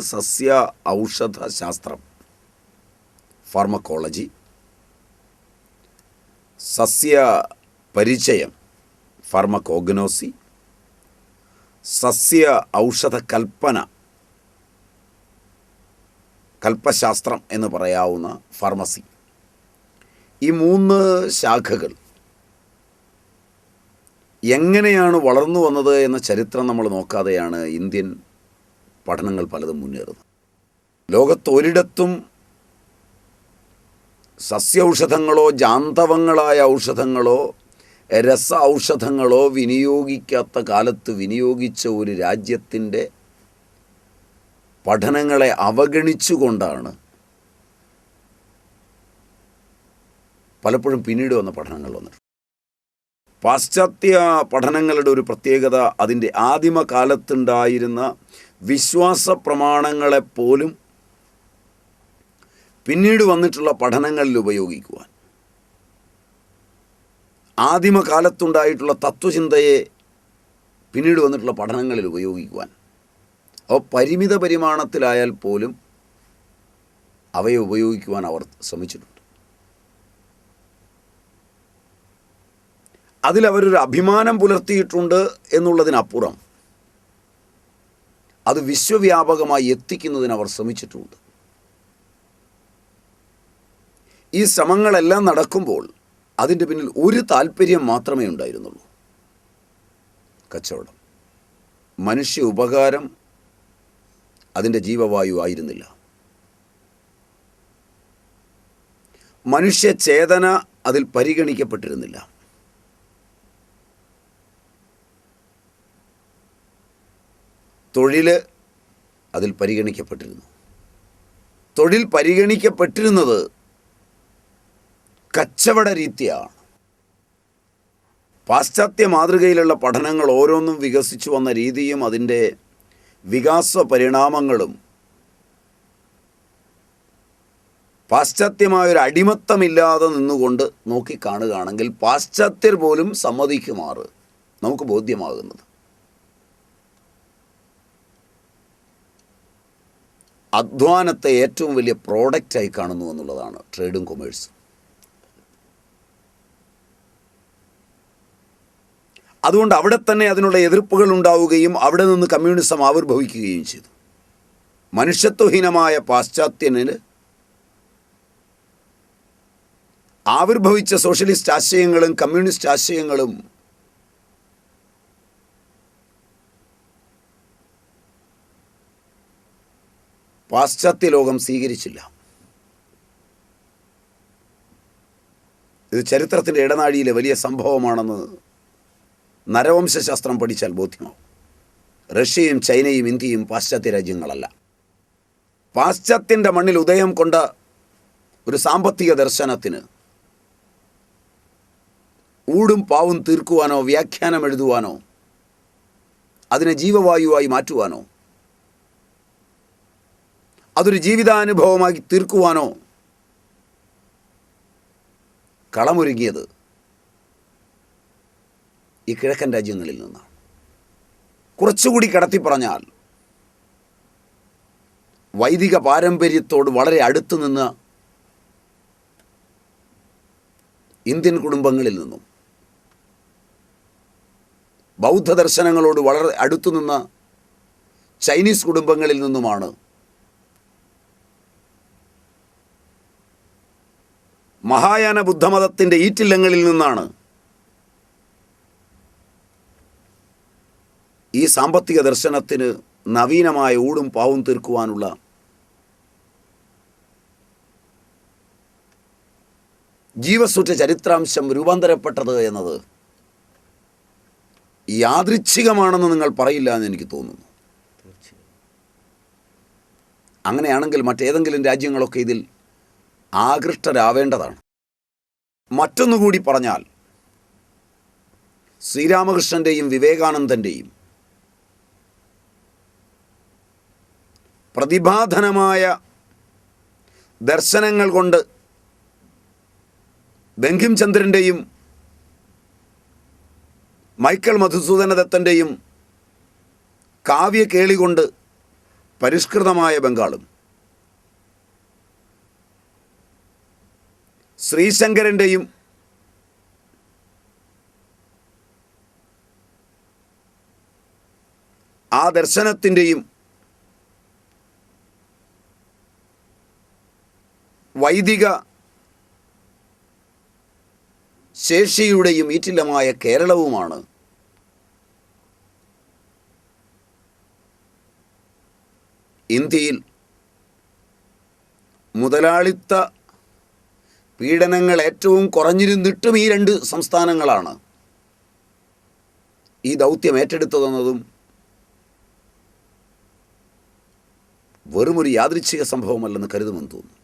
സസ്യ ഔഷധ ശാസ്ത്രം. ഫാർമക്കോളജി സസ്യ പരിചയം. ഫാർമക്കോഗ്നോസി സസ്യ ഔഷധ കൽപ്പന. കൽപ്പശാസ്ത്രം എന്ന് പറയാവുന്ന ഫാർമസി ഈ മൂന്ന് ശാഖകൾ എങ്ങനെയാണ് വളർന്നു വന്നത് എന്ന ചരിത്രം നമ്മൾ നോക്കാതെയാണ് ഇന്ത്യൻ പഠനങ്ങൾ പലതും മുന്നേറുന്നു. ലോകത്തൊരിടത്തും സസ്യൌഷധങ്ങളോ ജാന്തവങ്ങളായ ഔഷധങ്ങളോ രസ ഔഷധങ്ങളോ വിനിയോഗിക്കാത്ത കാലത്ത് വിനിയോഗിച്ച ഒരു രാജ്യത്തിന്റെ പഠനങ്ങളെ അവഗണിച്ചുകൊണ്ടാണ് പലപ്പോഴും പിന്നീട് വന്ന പഠനങ്ങൾ വന്നിട്ടുണ്ട് പാശ്ചാത്യ പഠനങ്ങളുടെ ഒരു പ്രത്യേകത അതിന്റെ ആദിമ കാലത്തുണ്ടായിരുന്ന വിശ്വാസ പ്രമാണങ്ങളെപ്പോലും പിന്നീട് വന്നിട്ടുള്ള പഠനങ്ങളിൽ ഉപയോഗിക്കുവാൻ. ആദിമ കാലത്തുണ്ടായിട്ടുള്ള തത്വചിന്തയെ പിന്നീട് വന്നിട്ടുള്ള പഠനങ്ങളിൽ ഉപയോഗിക്കുവാൻ. അപ്പോൾ പരിമിത പരിമാണത്തിലായാൽ പോലും അവയെ ഉപയോഗിക്കുവാൻ അവർ ശ്രമിച്ചിട്ടുണ്ട്. അതിലവരൊരു അഭിമാനം പുലർത്തിയിട്ടുണ്ട് എന്നുള്ളതിനപ്പുറം അത് വിശ്വവ്യാപകമായി എത്തിക്കുന്നതിന് അവർ ശ്രമിച്ചിട്ടുണ്ട്. ഈ ശ്രമങ്ങളെല്ലാം നടക്കുമ്പോൾ അതിന്റെ പിന്നിൽ ഒരു താല്പര്യം മാത്രമേ ഉണ്ടായിരുന്നുള്ളൂ. കച്ചവടം. മനുഷ്യ ഉപകാരം അതിന്റെ ജീവവായു ആയിരുന്നില്ല. മനുഷ്യ ചേതന അതിൽ പരിഗണിക്കപ്പെട്ടിരുന്നില്ല. തൊഴിൽ അതിൽ പരിഗണിക്കപ്പെട്ടിരുന്നു. തൊഴിൽ പരിഗണിക്കപ്പെട്ടിരുന്നത് കച്ചവട രീതിയാണ്. പാശ്ചാത്യ മാതൃകയിലുള്ള പഠനങ്ങൾ ഓരോന്നും വികസിച്ചു വന്ന രീതിയും അതിന്റെ വികാസ പരിണാമങ്ങളും പാശ്ചാത്യമായൊരു അടിമത്തമില്ലാതെ നിന്നുകൊണ്ട് നോക്കിക്കാണുകയാണെങ്കിൽ പാശ്ചാത്യർ പോലും സമ്മതിക്കുമാറ് നമുക്ക് ബോധ്യമാകുന്നത്. അധ്വാനത്തെ ഏറ്റവും വലിയ പ്രോഡക്റ്റായി കാണുന്നു എന്നുള്ളതാണ് ട്രേഡും കൊമേഴ്സും അതുകൊണ്ട് അവിടെ തന്നെ അതിനുള്ള എതിർപ്പുകൾ ഉണ്ടാവുകയും അവിടെ നിന്ന് കമ്മ്യൂണിസം ആവിർഭവിക്കുകയും ചെയ്തു. മനുഷ്യത്വഹീനമായ പാശ്ചാത്യനിൽ ആവിർഭവിച്ച സോഷ്യലിസ്റ്റ് ആശയങ്ങളും കമ്മ്യൂണിസ്റ്റ് ആശയങ്ങളും പാശ്ചാത്യ ലോകം സ്വീകരിച്ചില്ല. ഇത് ചരിത്രത്തിന്റെ ഇടനാഴിയിലെ വലിയ സംഭവമാണെന്ന് നരവംശാസ്ത്രം പഠിച്ചാൽ ബോധ്യമാവും. റഷ്യയും ചൈനയും ഇന്ത്യയും പാശ്ചാത്യ രാജ്യങ്ങളല്ല. പാശ്ചാത്യന്റെ മണ്ണിൽ ഉദയം കൊണ്ട ഒരു സാമ്പത്തിക ദർശനത്തിന് ഊടും പാവും തീർക്കുവാനോ വ്യാഖ്യാനം എഴുതുവാനോ അതിനെ ജീവവായുവായി മാറ്റുവാനോ അതൊരു ജീവിതാനുഭവമാക്കി തീർക്കുവാനോ? കളമൊരുങ്ങിയത് ഈ കിഴക്കൻ രാജ്യങ്ങളിൽ നിന്നാണ്. കുറച്ചുകൂടി കടത്തി പറഞ്ഞാൽ വൈദിക പാരമ്പര്യത്തോട് വളരെ അടുത്തു നിന്ന് ഇന്ത്യൻ കുടുംബങ്ങളിൽ നിന്നും ബൗദ്ധ ദർശനങ്ങളോട് വളരെ അടുത്തു നിന്ന് ചൈനീസ് കുടുംബങ്ങളിൽ നിന്നുമാണ് മഹായാന ബുദ്ധമതത്തിന്റെ ഈറ്റില്ലങ്ങളിൽ നിന്നാണ് ഈ സാമ്പത്തിക ദർശനത്തിന് നവീനമായ ഊടും പാവും തീർക്കുവാനുള്ള ജീവസുറ്റ ചരിത്രാംശം രൂപാന്തരപ്പെട്ടത് എന്നത് യാദൃച്ഛികമാണെന്ന് നിങ്ങൾ പറയില്ല എന്ന് എനിക്ക് തോന്നുന്നു. അങ്ങനെയാണെങ്കിൽ മറ്റേതെങ്കിലും രാജ്യങ്ങളൊക്കെ ഇതിൽ ആകൃഷ്ടരാവേണ്ടതാണ്. മറ്റൊന്നുകൂടി പറഞ്ഞാൽ ശ്രീരാമകൃഷ്ണന്റെയും വിവേകാനന്ദന്റെയും പ്രതിഭാധനമായ ദർശനങ്ങൾ കൊണ്ട് ബങ്കിംചന്ദ്രന്റെയും മൈക്കൽ മധുസൂദനദത്തന്റെയും കാവ്യ കേളികൊണ്ട് പരിഷ്കൃതമായ ബംഗാളും. ശ്രീശങ്കരന്റെയും ആ ദർശനത്തിന്റെയും വൈദിക ശേഷിയുടെയും ഈറ്റിലമായ കേരളവുമാണ് ഇന്ത്യയിൽ മുതലാളിത്ത പീഡനങ്ങൾ ഏറ്റവും കുറഞ്ഞിരുന്നിട്ടും ഈ രണ്ട് സംസ്ഥാനങ്ങളാണ്. ഈ ദൗത്യം ഏറ്റെടുത്തതെന്നതും വെറുമൊരു യാദൃച്ഛിക സംഭവമല്ലെന്ന് കരുതുമെന്ന് തോന്നുന്നു.